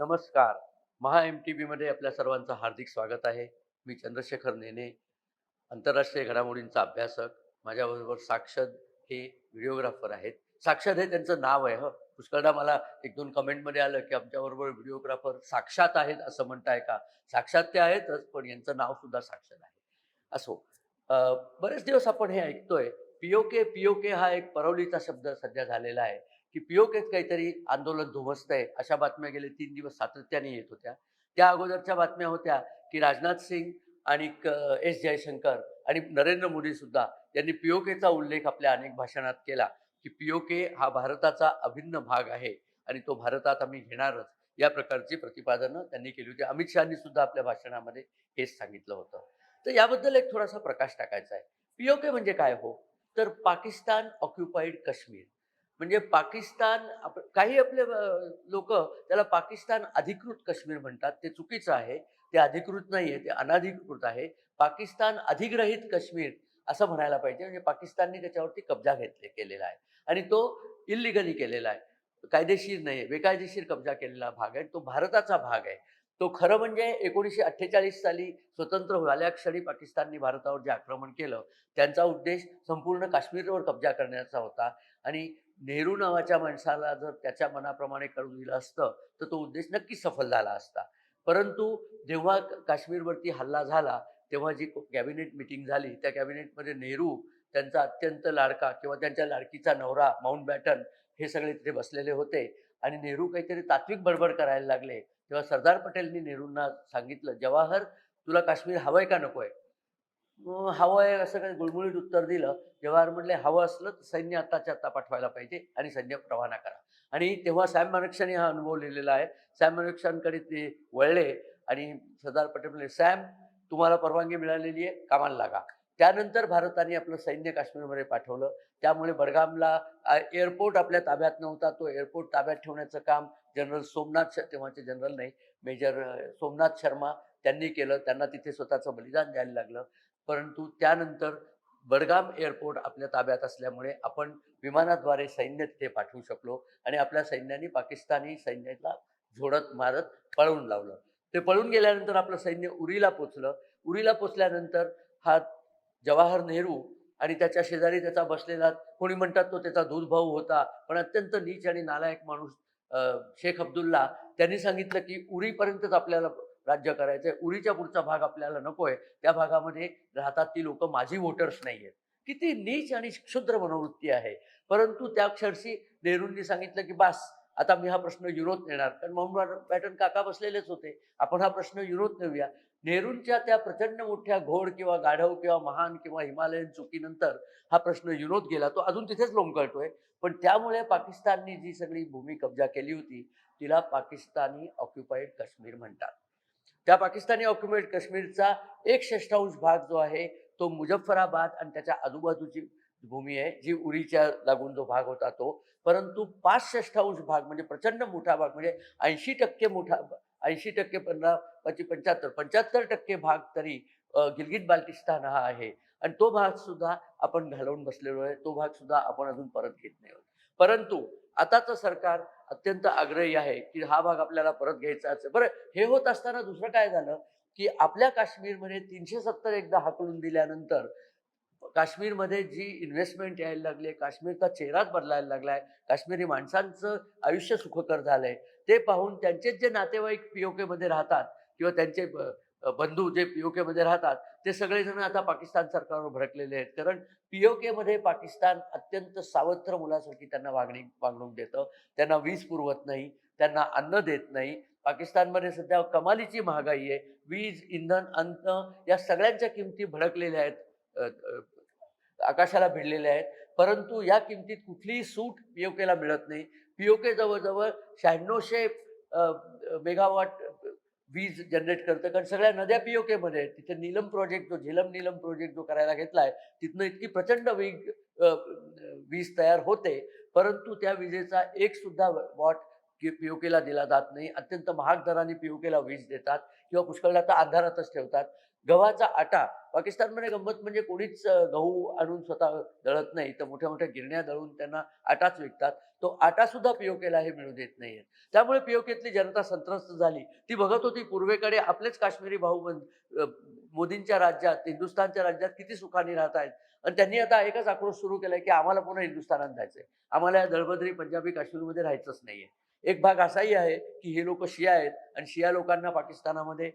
नमस्कार. महा M T मध्ये आपल्या सर्वांचं हार्दिक स्वागत आहे. मी चंद्रशेखर नेने आंतरराष्ट्रीय घडामोडींचा अभ्यासक. माझ्याबरोबर साक्षद हे व्हिडिओग्राफर आहेत. साक्षात हे त्यांचं नाव आहे ह. पुष्कळदा मला एक दोन कमेंटमध्ये आलं की आमच्याबरोबर व्हिडिओग्राफर साक्षात आहेत असं म्हणताय का? साक्षात ते आहेतच पण यांचं नाव सुद्धा साक्षात आहे. असो बरेच दिवस आपण हे ऐकतोय. पीओके पीओके हा एक परवलीचा शब्द सध्या झालेला आहे. की पीओकेत काहीतरी आंदोलन धुमस्त आहे अशा बातम्या गेले तीन दिवस सातत्याने येत होत्या. त्या अगोदरच्या बातम्या होत्या की राजनाथ सिंग आणि एस जयशंकर आणि नरेंद्र मोदी सुद्धा यांनी पीओकेचा उल्लेख आपल्या अनेक भाषणात केला की पीओके हा भारताचा अभिन्न भाग आहे आणि तो भारतात आम्ही घेणारच. या प्रकारची प्रतिपादनं त्यांनी केली होती. अमित शहानी सुद्धा आपल्या भाषणामध्ये हेच सांगितलं होतं. तर याबद्दल एक थोडासा प्रकाश टाकायचा आहे. पीओके म्हणजे काय हो? तर पाकिस्तान ऑक्युपाईड काश्मीर. म्हणजे पाकिस्तान आप काही आपले लोक त्याला पाकिस्तान अधिकृत काश्मीर म्हणतात. ते चुकीचं आहे. ते अधिकृत नाही आहे ते अनाधिकृत आहे. पाकिस्तान अधिग्रहित काश्मीर असं म्हणायला पाहिजे. म्हणजे पाकिस्तानने त्याच्यावरती कब्जा घेतले केलेला आहे. आणि तो इल्लिगली केलेला आहे. कायदेशीर नाही बेकायदेशीर कब्जा केलेला भाग आहे. तो भारताचा भाग आहे. तो खरं म्हणजे एकोणीसशे अठ्ठेचाळीस साली स्वतंत्र झाल्या क्षणी पाकिस्तानने भारतावर जे आक्रमण केलं त्यांचा उद्देश संपूर्ण काश्मीरवर कब्जा करण्याचा होता. आणि नेहरू नावाच्या माणसाला जर त्याच्या मनाप्रमाणे करून दिलं असतं तर तो उद्देश नक्कीच सफल झाला असता. परंतु जेव्हा क- काश्मीरवरती हल्ला झाला तेव्हा जी कॅबिनेट मिटिंग झाली त्या कॅबिनेटमध्ये नेहरू त्यांचा अत्यंत लाडका किंवा त्यांच्या लाडकीचा नवरा माउंट बॅटन हे सगळे तिथे बसलेले होते. आणि नेहरू काहीतरी तात्विक बडबड करायला लागले. तेव्हा सरदार पटेलनी नेहरूंना सांगितलं जवाहर तुला काश्मीर हवंय का नकोय? हवं आहे असं काही गुळमुळीत उत्तर दिलं जवाहर म्हणले हवं असलं तर सैन्य आत्ताच्या आत्ता पाठवायला पाहिजे आणि सैन्य रवाना करा. आणि तेव्हा सॅम मानेक्षाने हा अनुभव लिहिलेला आहे. सॅम मानेक्षांकडे ते वळले आणि सरदार पटेल म्हणले सॅम तुम्हाला परवानगी मिळालेली आहे कामाला लागा. त्यानंतर भारताने आपलं सैन्य काश्मीरमध्ये पाठवलं. त्यामुळे बडगामला एअरपोर्ट आपल्या ताब्यात नव्हता. तो एअरपोर्ट ताब्यात ठेवण्याचं काम जनरल सोमनाथ तेव्हाचे जनरल नाही मेजर सोमनाथ शर्मा त्यांनी केलं. त्यांना तिथे स्वतःचं बलिदान द्यायला लागलं. परंतु त्यानंतर बडगाम एअरपोर्ट आपल्या ताब्यात असल्यामुळे आपण विमानाद्वारे सैन्य तिथे पाठवू शकलो आणि आपल्या सैन्याने पाकिस्तानी सैन्याला झोडत मारत पळवून लावलं. ते पळून गेल्यानंतर आपलं सैन्य उरीला पोचलं. उरीला पोचल्यानंतर हा जवाहर नेहरू आणि त्याच्या शेजारी त्याचा बसलेला कोणी म्हणतात तो त्याचा दूध भाऊ होता पण अत्यंत नीच आणि नालायक माणूस शेख अब्दुल्ला त्यांनी सांगितलं की उरीपर्यंतच आपल्याला राज्य करायचं आहे उरीच्या पुढचा भाग आपल्याला नकोय. त्या भागामध्ये राहतात ती लोक माझी वोटर्स नाही आहेत किती नीच आणि क्षुद्र मनोवृत्ती आहे. परंतु त्या क्षरशी नेहरूंनी सांगितलं की बास आता मी हा प्रश्न युरोत नेणार. कारण म्हणून पॅटर्न काका बसलेलेच होते. आपण हा प्रश्न युरोत नेऊया. नेहरूंच्या त्या प्रचंड मोठ्या घोड किंवा गाढव किंवा महान किंवा हिमालयन चुकीनंतर हा प्रश्न युरोत गेला तो अजून तिथेच लोंबकळतोय. पण त्यामुळे पाकिस्ताननी जी सगळी भूमी कब्जा केली होती तिला पाकिस्तानी ऑक्युपाईड काश्मीर म्हणतात. त्या पाकिस्तानी ऑक्युपाईड काश्मीरचा एक षष्ठांश भाग जो आहे तो मुजफ्फराबाद आणि त्याच्या आजूबाजूची भूमी आहे जी उरीच्या लागून जो भाग होता तो. परंतु पाच षष्ठांश भाग म्हणजे प्रचंड मोठा भाग म्हणजे ऐंशी टक्के मोठा ऐंशी टक्के पंधरा पंच्याहत्तर पंच्याहत्तर टक्के भाग तरी गिलगिट बाल्टिस्तान हा आहे. आणि तो भाग सुद्धा आपण घालवून बसलेलो आहे तो भाग सुद्धा आपण अजून परत घेत नाही परंतु आताचं सरकार अत्यंत आग्रही आहे की हा भाग आपल्याला परत घ्यायचा असेल. बरं हे होत असताना दुसरं काय झालं? की आपल्या काश्मीरमध्ये तीनशे सत्तर एकदा हाकलून दिल्यानंतर काश्मीरमध्ये जी इन्व्हेस्टमेंट यायला लागली काश्मीरचा चेहराच बदलायला लागलाय. काश्मीरी माणसांचं आयुष्य सुखकर झालंय. ते पाहून त्यांचेच जे नातेवाईक पीओके मध्ये राहतात किंवा त्यांचे बंधू जे पी ओ केमध्ये राहतात ते सगळेजण आता पाकिस्तान सरकारवर भडकलेले आहेत. कारण पी ओ केमध्ये पाकिस्तान अत्यंत सावत्र मुलासारखी त्यांना वागणी वागणूक देतं. त्यांना वीज पुरवत नाही त्यांना अन्न देत नाही. पाकिस्तानमध्ये सध्या कमालीची महागाई आहे. वीज इंधन अन्न या सगळ्यांच्या किमती भडकलेल्या आहेत. आकाशाला भिडलेल्या आहेत. परंतु या किमतीत कुठलीही सूट पीओकेला मिळत नाही. पीओके जवळजवळ शहाण्णवशे मेगावॉट वीज जनरेट करतं कारण सगळ्या नद्या पीओके मध्ये आहेत. तिथे नीलम प्रोजेक्ट जो झेलम नीलम प्रोजेक्ट जो करायला घेतलाय तिथनं इतकी प्रचंड वीज वीज तयार होते परंतु त्या विजेचा एक सुद्धा वॉट पीओकेला दिला जात नाही. अत्यंत महाग दराने पीओकेला वीज देतात किंवा पुष्कळला तर अंधारातच ठेवतात. गव्हाचा आटा. पाकिस्तानमध्ये गंमत म्हणजे कोणीच गहू आणून स्वतः दळत नाही. तर मोठ्या मोठ्या गिरण्या दळून त्यांना आटाच विकतात. तो आटा सुद्धा पीओकेला हे मिळू देत नाहीये. त्यामुळे पीओकेतली जनता संत्रस्त झाली. ती बघत होती पूर्वेकडे आपलेच काश्मीरी भाऊ मोदींच्या राज्यात हिंदुस्थानच्या राज्यात किती सुखाने राहत आहेत. आणि त्यांनी आता एकच आक्रोश सुरू केलाय की आम्हाला पुन्हा हिंदुस्थानात जायचंय. आम्हाला या दळबद्री पंजाबी काश्मीरमध्ये राहायचंच नाहीये. एक भाग असाही आहे की हे लोक शिया आहेत. आणि शिया लोकांना पाकिस्तानामध्ये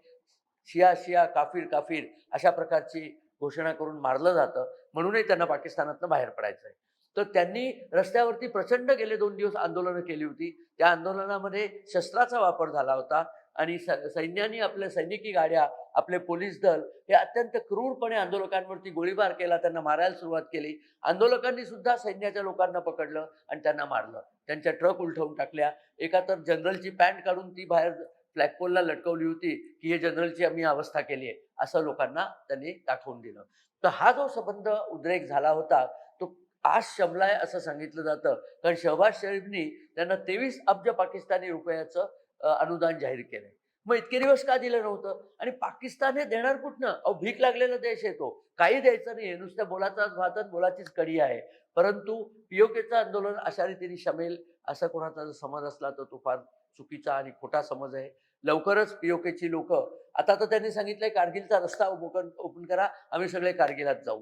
शिया शिया काफीर काफीर अशा प्रकारची घोषणा करून मारलं जातं. म्हणूनही त्यांना पाकिस्तानातनं बाहेर पडायचं आहे तर त्यांनी रस्त्यावरती प्रचंड गेले दोन दिवस आंदोलनं केली होती. त्या आंदोलनामध्ये शस्त्राचा वापर झाला होता आणि स सैन्यानी आपल्या सैनिकी गाड्या आपले पोलीस दल हे अत्यंत क्रूरपणे आंदोलकांवरती गोळीबार केला त्यांना मारायला सुरुवात केली. आंदोलकांनी सुद्धा सैन्याच्या लोकांना पकडलं आणि त्यांना मारलं. त्यांच्या ट्रक उलटवून टाकल्या. एका तर जनरलची पॅन्ट काढून ती बाहेर फ्लॅगपोलला लटकवली होती की हे जनरलची आम्ही अवस्था केली आहे असं लोकांना त्यांनी दाखवून दिलं. तर हा जो संबंध उद्रेक झाला होता तो आज शमलाय असं सांगितलं जातं. कारण शहबाज शरीफनी त्यांना तेवीस अब्ज पाकिस्तानी रुपयाचं अनुदान जाहीर केलंय. मग इतके दिवस का दिलं नव्हतं? आणि पाकिस्तान हे देणार कुठनं? अहो भीक लागलेला देश आहे तो. काही द्यायचं नाही. नुसत्या बोलाचाच भात बोलाचीच कडी आहे. परंतु पीओकेचं आंदोलन अशा रीतीने शमेल असा कोणाचा जर समज असला तर तो फार चुकीचा आणि खोटा समज आहे. लवकरच पीओकेची लोक आता तर त्यांनी सांगितलंय कारगिलचा रस्ता ओपन ओपन करा आम्ही सगळे कारगिलात जाऊ.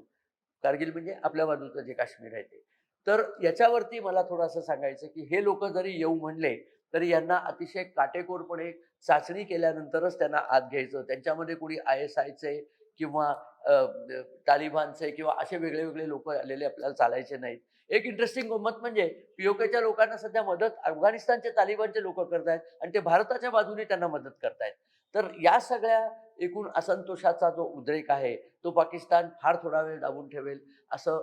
कारगिल म्हणजे आपल्या बाजूचं जे काश्मीर आहे ते. तर याच्यावरती मला थोडंसं सांगायचं की हे लोक जरी येऊ म्हणले तरी यांना अतिशय काटेकोरपणे चाचणी केल्यानंतरच त्यांना आत घ्यायचं. त्यांच्यामध्ये कोणी आय एस आयचे किंवा तालिबानचे किंवा असे वेगळे वेगळे लोक आलेले आपल्याला चालायचे नाहीत. एक इंटरेस्टिंग गंमत म्हणजे पीओकेच्या लोकांना सध्या मदत अफगाणिस्तानचे तालिबानचे लोक करतायत आणि ते भारताच्या बाजूने त्यांना मदत करतायत. तर या सगळ्या एकूण असंतोषाचा जो उद्रेक आहे तो पाकिस्तान फार थोडा वेळ दाबून ठेवेल असं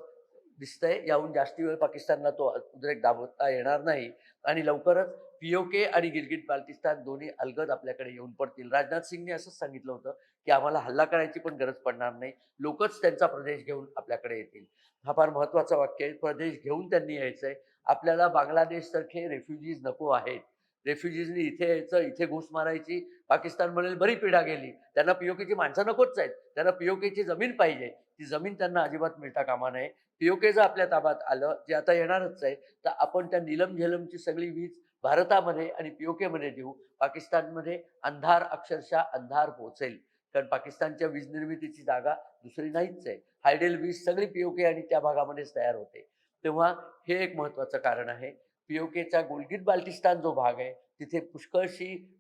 दिसतंय. याहून जास्ती वेळ पाकिस्तानला तो उद्रेक दाबवता येणार नाही. आणि लवकरच पीओके आणि गिलगिट बाल्टिस्तान दोन्ही अलगद आपल्याकडे येऊन पडतील. राजनाथ सिंगने असंच सांगितलं होतं की आम्हाला हल्ला करायची पण गरज पडणार नाही. लोकच त्यांचा प्रदेश घेऊन आपल्याकडे येतील. हा फार महत्वाचं वाक्य आहे. प्रदेश घेऊन त्यांनी यायचं आहे आपल्याला बांगलादेशसारखे रेफ्युजीज नको आहेत. रेफ्युजीजनी इथे यायचं इथे घुस मारायची. पाकिस्तान म्हणेल बरी पिढा गेली. त्यांना पीओकेची माणसं नकोच आहेत. त्यांना पीओकेची जमीन पाहिजे. ती जमीन त्यांना अजिबात मिळता कामा नये. पीओके जर आपल्या ताब्यात आलं जे आता येणारच आहे तर आपण त्या निलम झेलमची सगळी वीज भारतामध्ये आणि पीओकेमध्ये देऊ. पाकिस्तानमध्ये अंधार अक्षरशः अंधार पोहोचेल. कारण पाकिस्तानच्या वीज निर्मितीची जागा दुसरी नाहीच आहे. हायडेल वीज सगळी पीओके आणि त्या भागामध्येच तयार होते. तेव्हा हे एक महत्त्वाचं कारण आहे. पीओकेचा गुलगित बाल्टिस्तान जो भाग आहे तिथे पुष्कळशी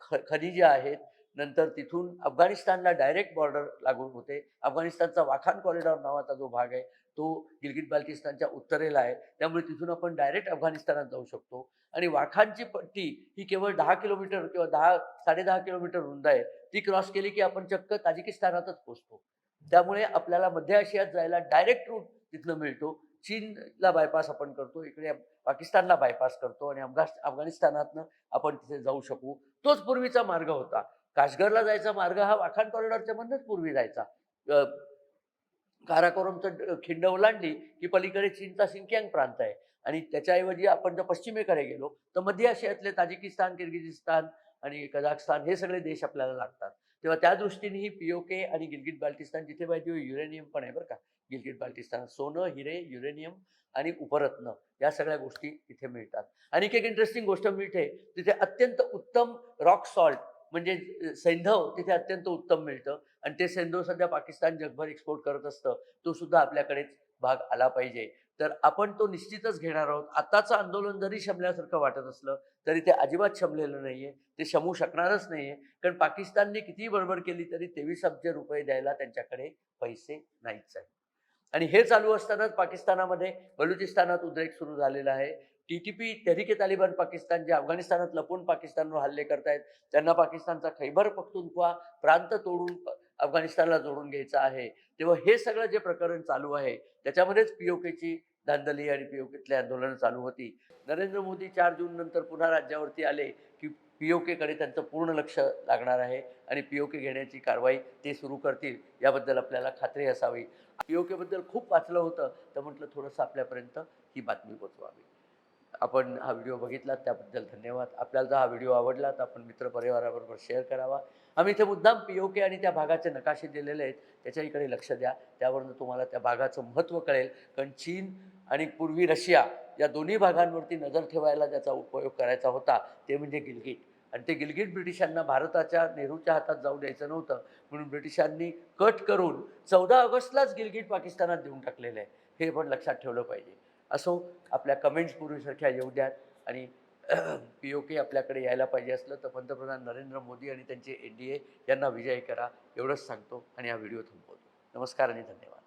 ख- खनिजे आहेत. नंतर तिथून अफगाणिस्तानला डायरेक्ट बॉर्डर लागून होते. अफगाणिस्तानचा वाखान कॉरिडॉर नावाचा जो भाग आहे तो गिलगिट बाल्टिस्तानच्या उत्तरेला आहे. त्यामुळे तिथून आपण डायरेक्ट अफगाणिस्तानात जाऊ शकतो. आणि वाखानची पट्टी ही केवळ दहा किलोमीटर किंवा दहा साडेदहा किलोमीटर रुंद आहे. ती क्रॉस केली की आपण चक्क ताजिकिस्तानातच पोहोचतो त्यामुळे आपल्याला मध्य आशियात जायला डायरेक्ट रूट तिथनं मिळतो. चीनला बायपास आपण करतो इकडे पाकिस्तानला बायपास करतो आणि अफगा अफगाणिस्तानातनं आपण तिथे जाऊ शकू. तोच पूर्वीचा मार्ग होता. काश्गरला जायचा मार्ग हा वाखान कॉरिडॉरच्या मधनच पूर्वी जायचा. काराकोरमचं खिंड ओलांडली की पलीकडे चीनचा सिंकियांग प्रांत आहे. आणि त्याच्याऐवजी आपण जर पश्चिमेकडे गेलो तर मध्य आशियातले ताजिकिस्तान किर्गिजिस्तान आणि कझाकस्तान हे सगळे देश आपल्याला लागतात. तेव्हा त्या दृष्टीने ही पीओके आणि गिलगिट बाल्टिस्तान जिथे पाहिजे युरेनियम पण आहे बरं का. गिलगिट बाल्टिस्तान सोनं हिरे युरेनियम आणि उपरत्न या सगळ्या गोष्टी इथे मिळतात. आणि एक इंटरेस्टिंग गोष्ट मिळते तिथे अत्यंत उत्तम रॉक सॉल्ट म्हणजे सैंधव तिथे अत्यंत उत्तम मिळतं. आणि ते सैंधव सध्या पाकिस्तान जगभर एक्सपोर्ट करत असतं. तो सुद्धा आपल्याकडेच भाग आला पाहिजे. तर आपण तो निश्चितच घेणार आहोत. आताचं आंदोलन जरी शमल्यासारखं वाटत असलं तरी ते अजिबात शमलेलं नाहीये. ते शमू शकणारच नाहीये. कारण पाकिस्तानने कितीही बडबड केली तरी तेवीस अब्ज रुपये द्यायला त्यांच्याकडे पैसे नाहीच आहे आणि हे चालू असतानाच पाकिस्तानामध्ये बलुचिस्तानात उद्रेक सुरू झालेला आहे. टी टी पी तहरीके तालिबान पाकिस्तान जे अफगाणिस्तानात लपून पाकिस्तानवर हल्ले करतायत त्यांना पाकिस्तानचा खैबर पख्तुनख्वा प्रांत तोडून अफगाणिस्तानला जोडून घ्यायचा आहे. तेव्हा हे सगळं जे प्रकरण चालू आहे त्याच्यामध्येच पीओकेची धांदली आणि पीओकेतले आंदोलनं चालू होती. नरेंद्र मोदी चार जून नंतर पुन्हा राज्यावरती आले की पीओकेकडे त्यांचं पूर्ण लक्ष लागणार आहे आणि पीओके घेण्याची कारवाई ते सुरू करतील याबद्दल आपल्याला खात्री असावी. पीओकेबद्दल खूप वाचलं होतं तर म्हटलं थोडंसं आपल्यापर्यंत ही बातमी पोचवावी. आपण हा व्हिडिओ बघितला त्याबद्दल धन्यवाद. आपल्याला जर हा व्हिडिओ आवडला तर आपण मित्रपरिवाराबरोबर शेअर करावा. आम्ही इथे मुद्दाम पी ओ के आणि त्या भागाचे नकाशे दिलेले आहेत त्याच्याकडे लक्ष द्या. त्यावरून तुम्हाला त्या भागाचं महत्त्व कळेल. कारण चीन आणि पूर्वी रशिया या दोन्ही भागांवरती नजर ठेवायला ज्याचा उपयोग करायचा होता ते म्हणजे गिलगिट आणि ते गिलगिट ब्रिटिशांना भारताच्या नेहरूच्या हातात जाऊ द्यायचं नव्हतं म्हणून ब्रिटिशांनी कट करून चौदा ऑगस्टलाच गिलगिट पाकिस्तानात देऊन टाकलेलं आहे. हे पण लक्षात ठेवलं पाहिजे. असो आपल्या कमेंट्स पूर्वीसारख्या येऊ द्यात आणि पी ओ के आपल्याकडे यायला पाहिजे असलं तर पंतप्रधान नरेंद्र मोदी आणि त्यांचे एन डी ए यांना विजयी करा एवढंच सांगतो आणि हा व्हिडिओ थांबवतो नमस्कार आणि धन्यवाद.